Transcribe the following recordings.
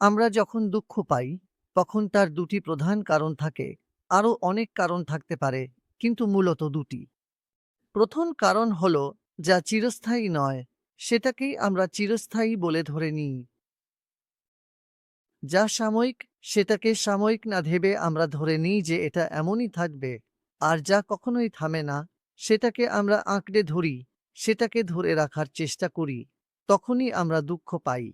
আমরা যখন দুঃখ পাই, তখন তার দুটি প্রধান কারণ থাকে। আরও অনেক কারণ থাকতে পারে, কিন্তু মূলত দুটি। প্রথম কারণ হল, যা চিরস্থায়ী নয়, সেটাকেই আমরা চিরস্থায়ী বলে ধরে নিই। যা সাময়িক, সেটাকে সাময়িক না ভেবে আমরা ধরে নিই যে এটা এমনই থাকবে, আর যা কখনোই থামে না, সেটাকে আমরা আঁকড়ে ধরি, সেটাকে ধরে রাখার চেষ্টা করি, তখনই আমরা দুঃখ পাই।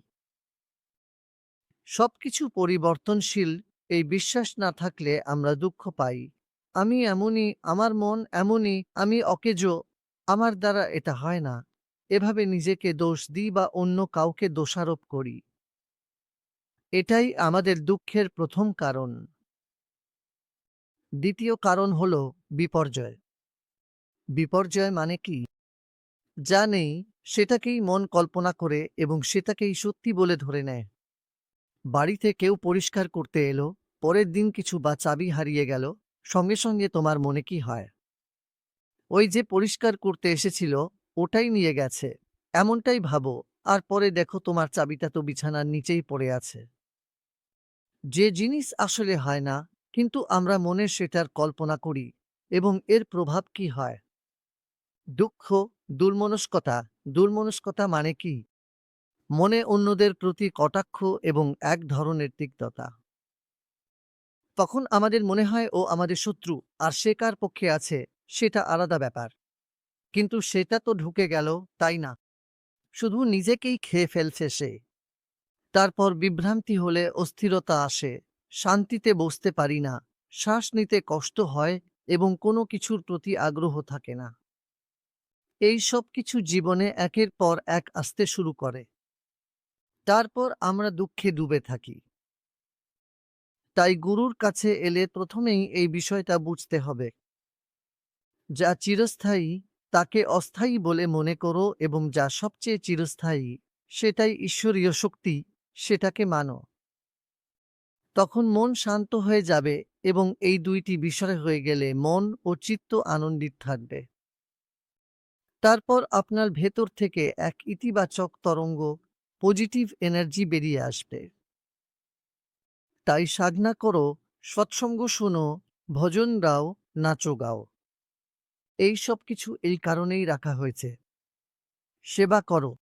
সবকিছু পরিবর্তনশীল, এই বিশ্বাস না থাকলে আমরা দুঃখ পাই। আমি এমনই, আমার মন এমনই, আমি অকেজো, আমার দ্বারা এটা হয় না। এভাবে নিজেকে দোষ দিই বা অন্য কাউকে দোষারোপ করি। এটাই আমাদের দুঃখের প্রথম কারণ। দ্বিতীয় কারণ হল বিপর্যয়। বিপর্যয় মানে কি? যা নেই, সেটাকেই মন কল্পনা করে এবং সেটাকেই সত্যি বলে ধরে নেয়। বাড়িতে কেউ পরিষ্কার করতে এলো, পরের দিন কিছু বা চাবি হারিয়ে গেল, সঙ্গে সঙ্গে তোমার মনে কি হয়? ওই যে পরিষ্কার করতে এসেছিল, ওটাই নিয়ে গেছে, এমনটাই ভাবো, আর পরে দেখো তোমার চাবিটা তো বিছানার নিচেই পড়ে আছে। যে জিনিস আসলে হয় না, কিন্তু আমরা মনে সেটার কল্পনা করি, এবং এর প্রভাব কি হয়? দুঃখ, দুর্মনস্কতা দুর্মনস্কতা মানে কি? মনে অন্যদের প্রতি কটাক্ষ এবং এক ধরনের তিক্ততা। তখন আমাদের মনে হয়, ও আমাদের শত্রু, আর সে কার পক্ষে আছে, সেটা আলাদা ব্যাপার। কিন্তু সেটা তো ঢুকে গেল, তাই না? শুধু নিজেকেই খেয়ে ফেলছে সে। তারপর বিভ্রান্তি হলে অস্থিরতা আসে, শান্তিতে বসতে পারি না, শ্বাস নিতে কষ্ট হয় এবং কোনো কিছুর প্রতি আগ্রহ থাকে না। এই সব কিছু জীবনে একের পর এক আসতে শুরু করে। তারপর আমরা দুঃখে ডুবে থাকি। তাই গুরুর কাছে এলে প্রথমেই এই বিষয়টা বুঝতে হবে। যা চিরস্থায়ী, তাকে অস্থায়ী বলে মনে করো এবং যা সবচেয়ে চিরস্থায়ী, সেটাই ঈশ্বরীয় শক্তি, সেটাকে মানো। তখন মন শান্ত হয়ে যাবে এবং এই দুইটি বিষয় হয়ে গেলে মন ও চিত্ত আনন্দিত থাকবে। তারপর আপনার ভেতর থেকে এক ইতিবাচক তরঙ্গ পজিটিভ এনার্জি বেরিয়ে আসবে। তাই সাধনা করো, সৎসঙ্গ শোনো, ভজন গাও, নাচো গাও। এই সব কিছু এই কারণেই রাখা হয়েছে। সেবা করো।